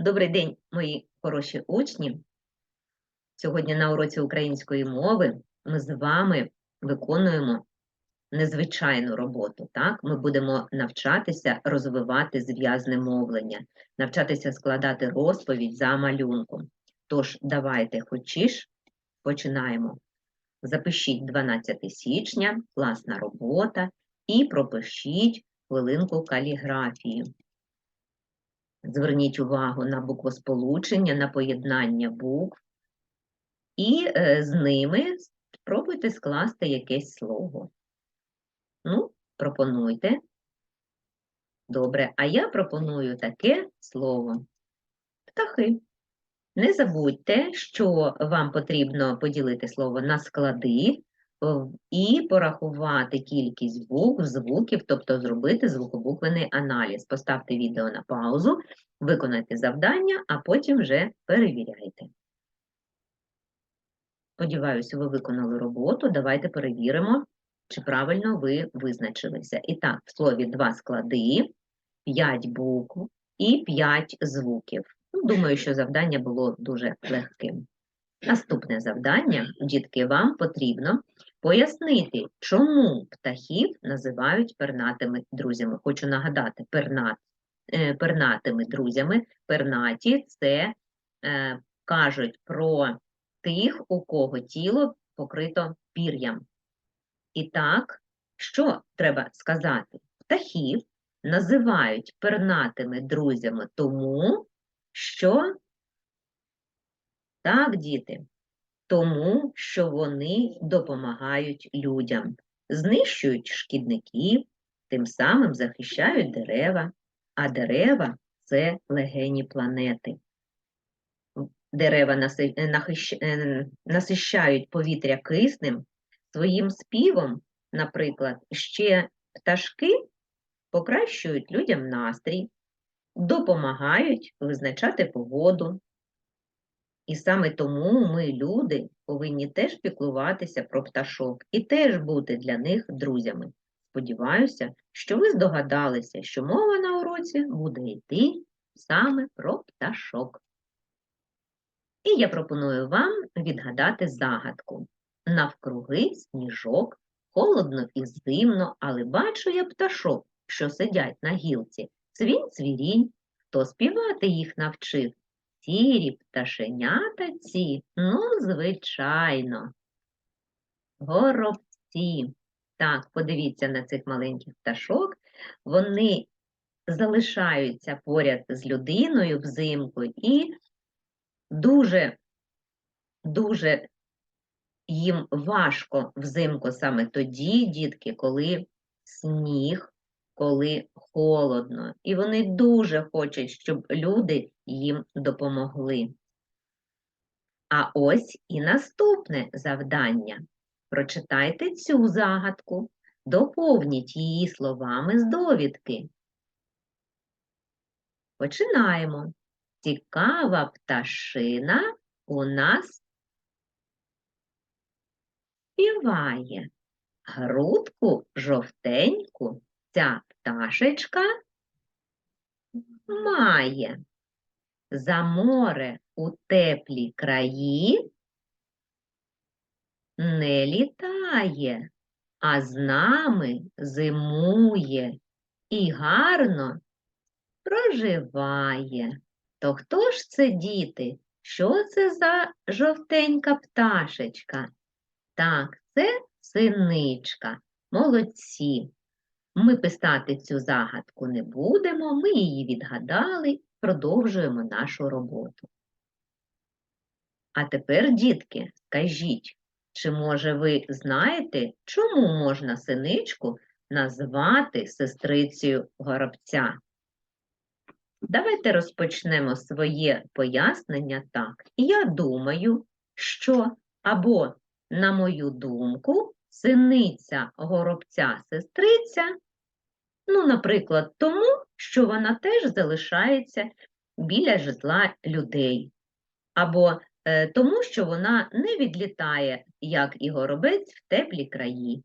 Добрий день, мої хороші учні. Сьогодні на уроці української мови ми з вами виконуємо незвичайну роботу. Так? Ми будемо навчатися розвивати зв'язне мовлення, навчатися складати розповідь за малюнком. Тож, давайте хочеш, починаємо. Запишіть 12 січня, класна робота, і пропишіть хвилинку каліграфії. Зверніть увагу на буквосполучення, на поєднання букв, і е, з ними спробуйте скласти якесь слово. Ну, пропонуйте. Добре, а я пропоную таке слово. Птахи. Не забудьте, що вам потрібно поділити слово на склади і порахувати кількість букв, звуків, тобто зробити звукобуквений аналіз. Поставте відео на паузу, виконайте завдання, а потім вже перевіряйте. Сподіваюся, ви виконали роботу. Давайте перевіримо, чи правильно ви визначилися. І так, в слові два склади, 5 букв і 5 звуків. Ну, Думаю, що завдання було дуже легким. Наступне завдання, дітки, вам потрібно пояснити, чому птахів називають пернатими друзями. Хочу нагадати, пернат, е, пернатими друзями. Пернаті це е, кажуть про тих, у кого тіло покрито пір'ям. І так, що треба сказати? Птахів називають пернатими друзями тому, що так, діти, тому що вони допомагають людям, знищують шкідників, тим самим захищають дерева, а дерева це легені планети. Дерева е, насищають повітря киснем, своїм співом, наприклад, ще пташки покращують людям настрій, допомагають визначати погоду. І саме тому ми, люди, повинні теж піклуватися про пташок і теж бути для них друзями. Сподіваюся, що ви здогадалися, що мова на уроці буде йти саме про пташок. І я пропоную вам відгадати загадку. Навкруги сніжок, холодно і зимно, але бачу я пташок, що сидять на гілці. Цвінь цвірінь, хто співати їх навчив? Сірі пташенята ці, ну, звичайно. Горобці. Так, подивіться на цих маленьких пташок. Вони залишаються поряд з людиною взимку і дуже, дуже їм важко взимку саме тоді, дітки, коли сніг, коли холодно. І вони дуже хочуть, щоб люди їм допомогли. А ось і наступне завдання. Прочитайте цю загадку, доповніть її словами з довідки. Починаємо. Цікава пташина у нас співає. Грудку жовтеньку ця пташечка має. За море у теплі краї не літає, а з нами зимує і гарно проживає. То хто ж це, діти? Що це за жовтенька пташечка? Так, це синичка. Молодці. Ми писати цю загадку не будемо, ми її відгадали, продовжуємо нашу роботу. А тепер, дітки, скажіть, чи може ви знаєте, чому можна синичку назвати сестрицею горобця? Давайте розпочнемо своє пояснення так. Я думаю, що або, на мою думку, синиця горобця сестриця, ну, наприклад, тому, що вона теж залишається біля житла людей, або е, тому, що вона не відлітає, як і горобець, в теплі краї,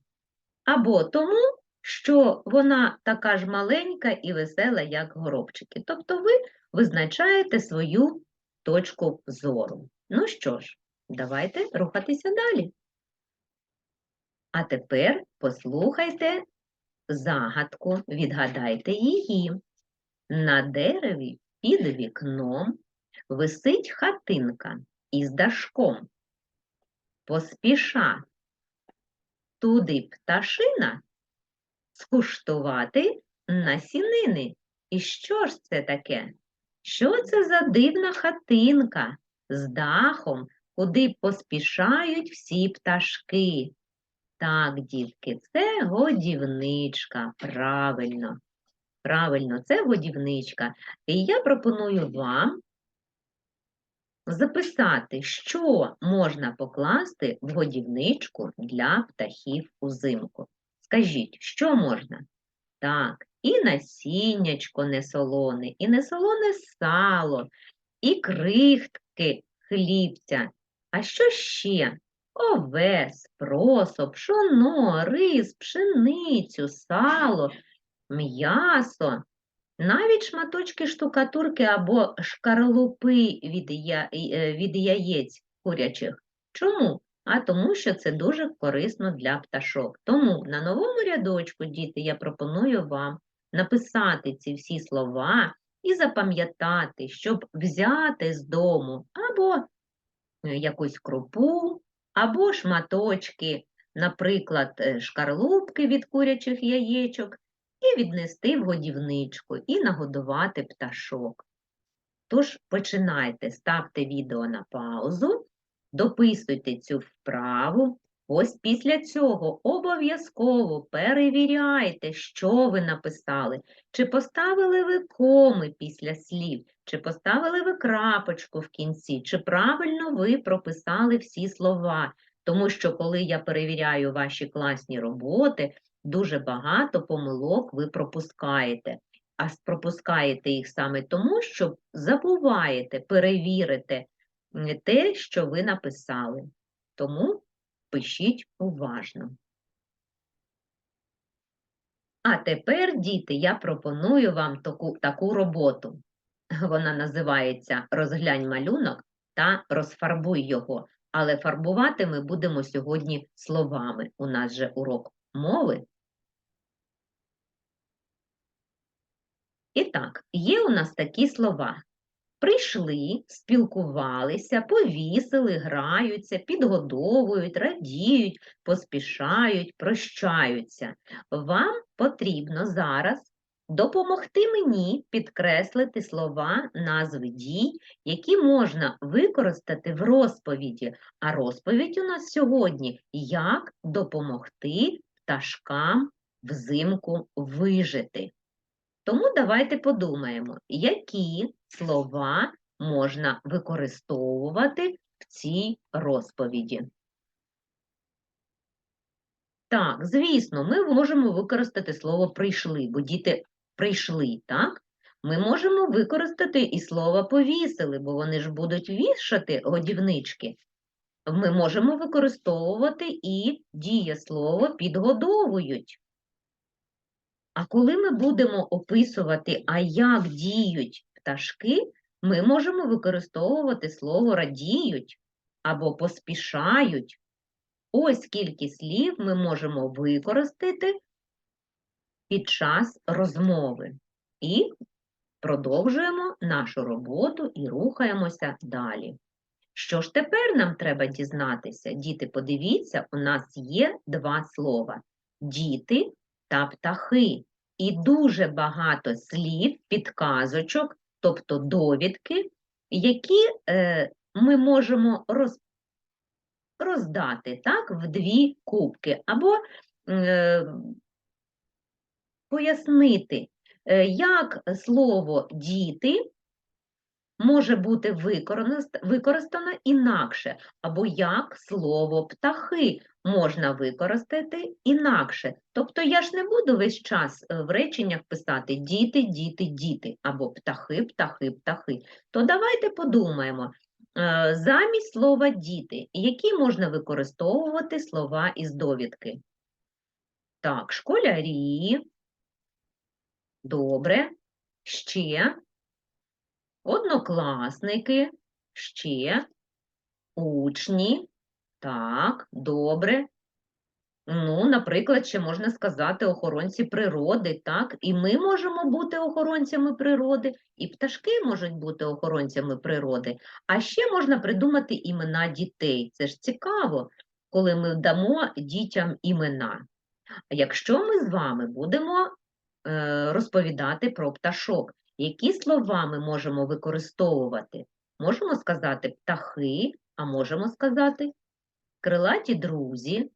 або тому, що вона така ж маленька і весела, як горобчики. Тобто ви визначаєте свою точку зору. Ну що ж, давайте рухатися далі. А тепер послухайте загадку, відгадайте її. На дереві під вікном висить хатинка із дашком. Поспіша туди пташина скуштувати насінини. І що ж це таке? Що це за дивна хатинка з дахом, куди поспішають всі пташки? Так, дітки, це годівничка. Правильно. Правильно, це годівничка. І я пропоную вам записати, що можна покласти в годівничку для птахів узимку. Скажіть, що можна? Так, і насіннячко несолоне, і несолоне сало, і крихтки хлібця. А що ще? Овес, просо, пшоно, рис, пшеницю, сало, м'ясо, навіть шматочки штукатурки або шкарлупи від, я, е, від яєць курячих. Чому? А тому, що це дуже корисно для пташок. Тому на новому рядочку, діти, я пропоную вам написати ці всі слова і запам'ятати, щоб взяти з дому або е, якусь крупу, або шматочки, наприклад, е, шкарлупки від курячих яєчок, і віднести в годівничку і нагодувати пташок. Тож починайте, ставте відео на паузу, дописуйте цю вправу. Ось після цього обов'язково перевіряйте, що ви написали, чи поставили ви коми після слів, чи поставили ви крапочку в кінці, чи правильно ви прописали всі слова. Тому що, коли я перевіряю ваші класні роботи, дуже багато помилок ви пропускаєте. А пропускаєте їх саме тому, що забуваєте перевірити те, що ви написали. Тому пишіть уважно. А тепер, діти, я пропоную вам таку, таку роботу. Вона називається Розглянь малюнок та розфарбуй його. Але фарбувати ми будемо сьогодні словами. У нас же урок мови. І так, є у нас такі слова. Прийшли, спілкувалися, повісили, граються, підгодовують, радіють, поспішають, прощаються. Вам потрібно зараз допомогти мені підкреслити слова назви дій, які можна використати в розповіді. А розповідь у нас сьогодні як допомогти пташкам взимку вижити. Тому давайте подумаємо, які слова можна використовувати в цій розповіді. Так, звісно, ми можемо використати слово прийшли, бо діти прийшли, так? Ми можемо використати і слово повісили, бо вони ж будуть вішати годівнички. Ми можемо використовувати і дієслово підгодовують. А коли ми будемо описувати, а як діють пташки, ми можемо використовувати слово радіють або поспішають. Ось скільки слів ми можемо використати під час розмови. І продовжуємо нашу роботу і рухаємося далі. Що ж тепер нам треба дізнатися? Діти, подивіться, у нас є два слова діти та птахи. І дуже багато слів, підказочок, тобто довідки, які е, ми можемо роз, роздати так, в дві кубки, або е, пояснити, е, як слово діти може бути використано інакше, або як слово птахи можна використати інакше. Тобто я ж не буду весь час е, в реченнях писати діти, діти, діти, або птахи, птахи, птахи. То давайте подумаємо. Е, замість слова діти, які можна використовувати слова із довідки? Так, школярі. Добре. Ще однокласники, ще учні. Так, добре. Ну, наприклад, ще можна сказати охоронці природи, так? І ми можемо бути охоронцями природи, і пташки можуть бути охоронцями природи. А ще можна придумати імена дітей. Це ж цікаво, коли ми дамо дітям імена. Якщо ми з вами будемо е, розповідати про пташок, які слова ми можемо використовувати? Можемо сказати птахи, а можемо сказати крилаті друзі,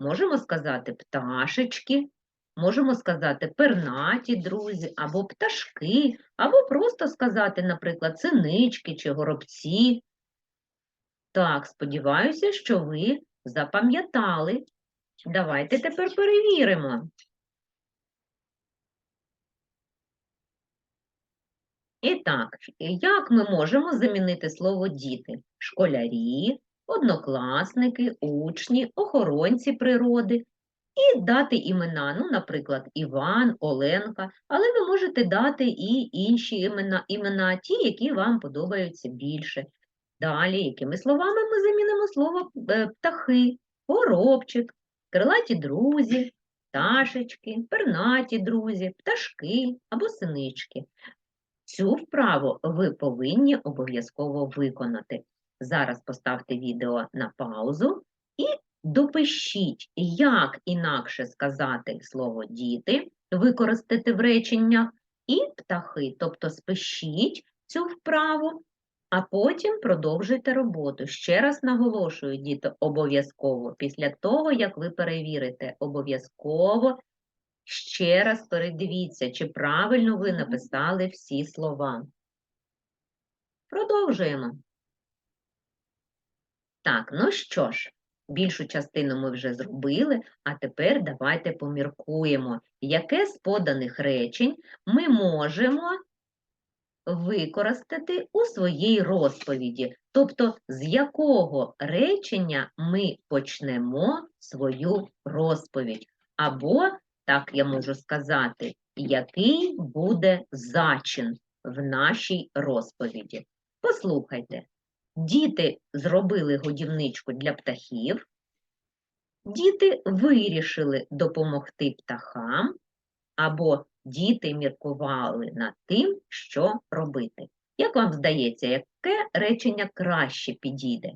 можемо сказати пташечки, можемо сказати пернаті друзі, або пташки, або просто сказати, наприклад, синички чи горобці. Так, сподіваюся, що ви запам'ятали. Давайте тепер перевіримо. І так, як ми можемо замінити слово діти? Школярі, однокласники, учні, охоронці природи і дати імена, ну, наприклад, Іван, Оленка, але ви можете дати і інші імена, імена ті, які вам подобаються більше. Далі, якими словами ми замінимо слово е, птахи, горобчик, крилаті друзі, пташечки, пернаті друзі, пташки або синички. Цю вправу ви повинні обов'язково виконати. Зараз поставте відео на паузу і допишіть, як інакше сказати слово діти, використати в реченнях, і птахи, тобто спишіть цю вправу, а потім продовжуйте роботу. Ще раз наголошую, діти, обов'язково, після того, як ви перевірите, обов'язково ще раз передивіться, чи правильно ви написали всі слова. Продовжуємо. Так, ну що ж, більшу частину ми вже зробили, а тепер давайте поміркуємо, яке з поданих речень ми можемо використати у своїй розповіді. Тобто, з якого речення ми почнемо свою розповідь. Або, так я можу сказати, який буде зачин в нашій розповіді. Послухайте. Діти зробили годівничку для птахів, діти вирішили допомогти птахам, або діти міркували над тим, що робити. Як вам здається, яке речення краще підійде?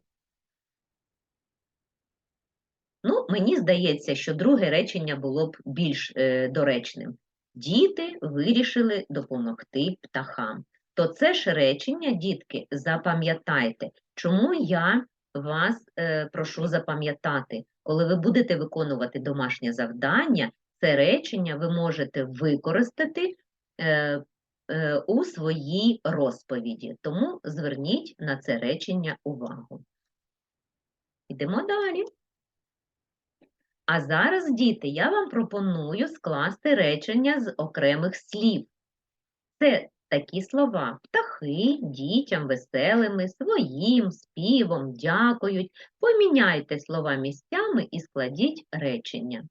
Ну, мені здається, що друге речення було б більш е, доречним. Діти вирішили допомогти птахам то це ж речення, дітки, запам'ятайте, чому я вас е, прошу запам'ятати, коли ви будете виконувати домашнє завдання, це речення ви можете використати е, е, у своїй розповіді. Тому зверніть на це речення увагу. Йдемо далі. А зараз, діти, я вам пропоную скласти речення з окремих слів. Це такі слова птахи, дітям веселими, своїм, співом, дякують. Поміняйте слова місцями і складіть речення.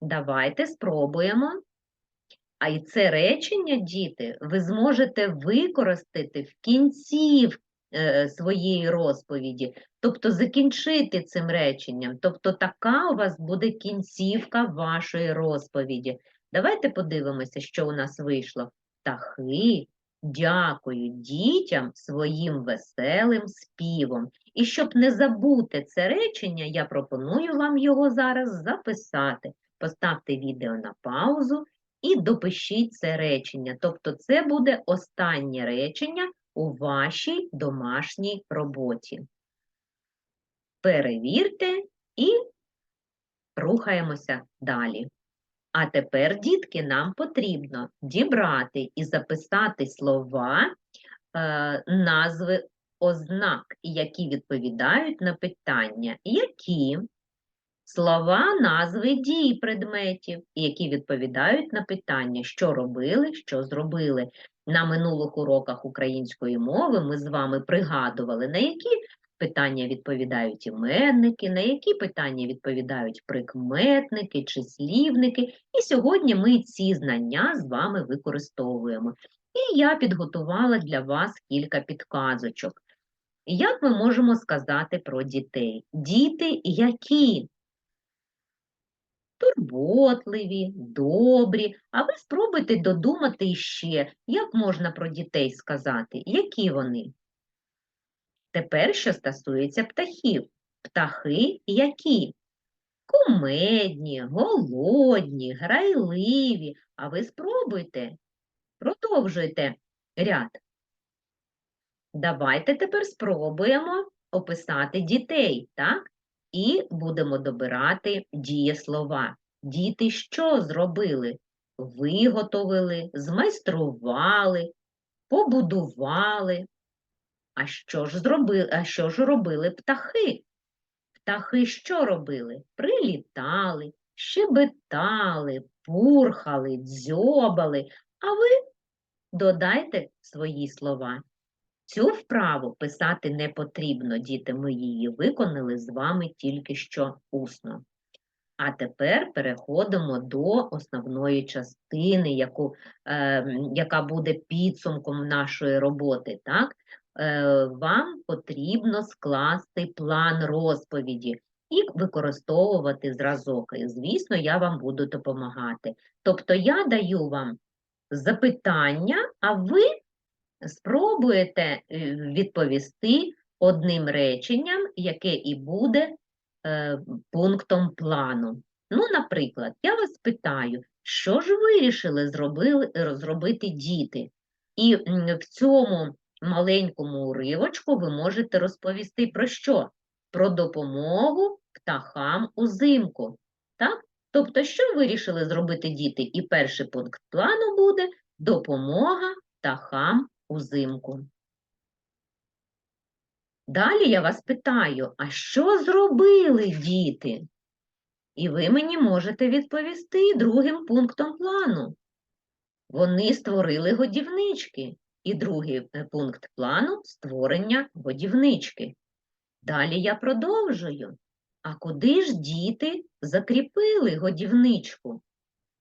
Давайте спробуємо. А й це речення, діти, ви зможете використати в кінці своєї розповіді, тобто закінчити цим реченням. Тобто така у вас буде кінцівка вашої розповіді. Давайте подивимося, що у нас вийшло птахи дякують дітям своїм веселим співом. І щоб не забути це речення, я пропоную вам його зараз записати. Поставте відео на паузу і допишіть це речення. Тобто, це буде останнє речення у вашій домашній роботі. Перевірте і рухаємося далі. А тепер, дітки, нам потрібно дібрати і записати слова, е, назви ознак, які відповідають на питання, які слова, назви дій предметів, які відповідають на питання, що робили, що зробили. На минулих уроках української мови ми з вами пригадували, на які питання відповідають іменники, на які питання відповідають прикметники, числівники. І сьогодні ми ці знання з вами використовуємо. І я підготувала для вас кілька підказочок. Як ми можемо сказати про дітей? Діти які? Турботливі, добрі. А ви спробуйте додумати ще, як можна про дітей сказати, які вони? Тепер, що стосується птахів. Птахи які? Кумедні, голодні, грайливі. А ви спробуйте, продовжуйте ряд. Давайте тепер спробуємо описати дітей, так? І будемо добирати дієслова. Діти що зробили? Виготовили, змайстрували, побудували. А що ж зробили, а що ж робили птахи? Птахи що робили? Прилітали, щебетали, пурхали, дзьобали. А ви додайте свої слова. Цю вправу писати не потрібно, діти, ми її виконали з вами тільки що усно. А тепер переходимо до основної частини, яку, е, яка буде підсумком нашої роботи. Так? Е, вам потрібно скласти план розповіді і використовувати зразок. І, звісно, я вам буду допомагати. Тобто я даю вам запитання, а ви спробуєте е, відповісти одним реченням, яке і буде е, пунктом плану. Ну, наприклад, я вас питаю, що ж вирішили зробили, зробити діти? І в цьому маленькому уривочку ви можете розповісти про що? Про допомогу птахам узимку. Так? Тобто, що вирішили зробити діти? І перший пункт плану буде допомога птахам узимку. Далі я вас питаю, а що зробили діти? І ви мені можете відповісти другим пунктом плану. Вони створили годівнички. І другий е, пункт плану створення годівнички. Далі я продовжую. А куди ж діти закріпили годівничку?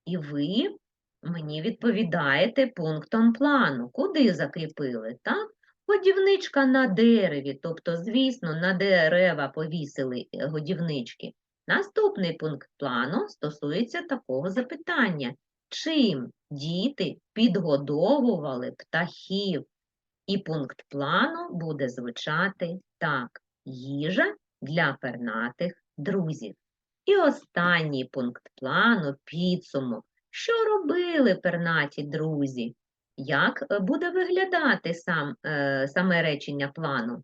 І ви мені відповідаєте пунктом плану. Куди закріпили? Так? Годівничка на дереві, тобто, звісно, на дерева повісили е, годівнички. Наступний пункт плану стосується такого запитання. Чим діти підгодовували птахів? І пункт плану буде звучати так: їжа для пернатих друзів. І останній пункт плану підсумок. Що робили пернаті друзі? Як е, буде виглядати сам, е, саме речення плану?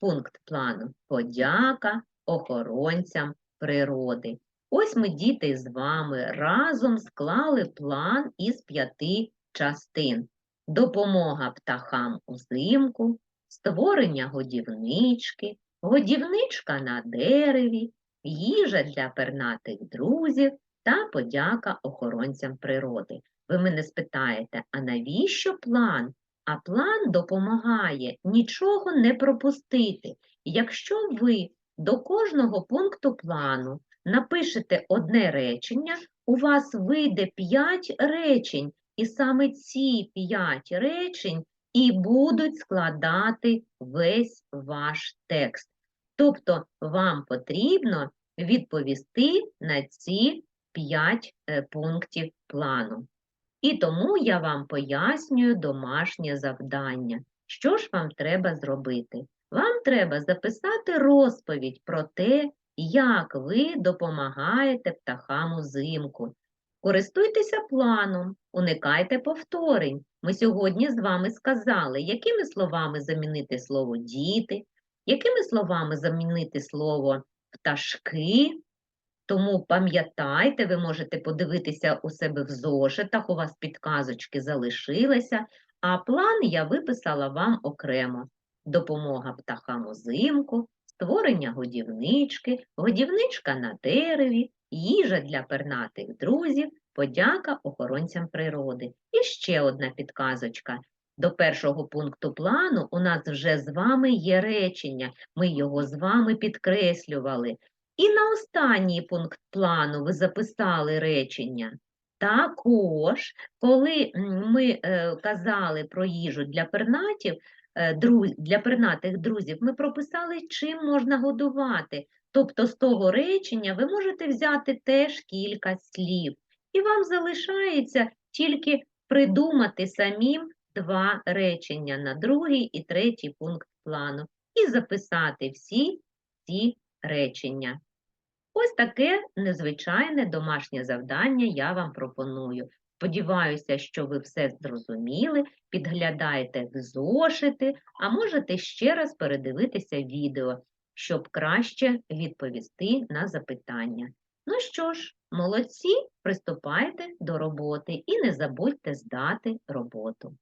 Пункт плану подяка охоронцям природи. Ось ми, діти, з вами разом склали план із п'яти частин: допомога птахам узимку, створення годівнички, годівничка на дереві, їжа для пернатих друзів та подяка охоронцям природи. Ви мене спитаєте, а навіщо план? А план допомагає нічого не пропустити. Якщо ви до кожного пункту плану напишете одне речення, у вас вийде 5 речень, і саме ці 5 речень і будуть складати весь ваш текст. Тобто вам потрібно відповісти на ці 5 е, пунктів плану. І тому я вам пояснюю домашнє завдання. Що ж вам треба зробити? Вам треба записати розповідь про те, як ви допомагаєте птахам узимку. Користуйтеся планом, уникайте повторень. Ми сьогодні з вами сказали, якими словами замінити слово діти, якими словами замінити слово пташки. Тому пам'ятайте, ви можете подивитися у себе в зошитах, у вас підказочки залишилися, а план я виписала вам окремо. Допомога птахам узимку, створення годівнички, годівничка на дереві, їжа для пернатих друзів, подяка охоронцям природи. І ще одна підказочка. до першого пункту плану у нас вже з вами є речення. Ми його з вами підкреслювали. І на останній пункт плану ви записали речення. Також, коли ми е, казали про їжу для пернатів, е, для пернатих друзів, ми прописали, чим можна годувати. Тобто з того речення ви можете взяти теж кілька слів. І вам залишається тільки придумати самим два речення на другий і третій пункт плану і записати всі ці речення. Ось таке незвичайне домашнє завдання я вам пропоную. Сподіваюся, що ви все зрозуміли, підглядаєте в зошити, а можете ще раз передивитися відео, щоб краще відповісти на запитання. Ну що ж, молодці, приступайте до роботи і не забудьте здати роботу.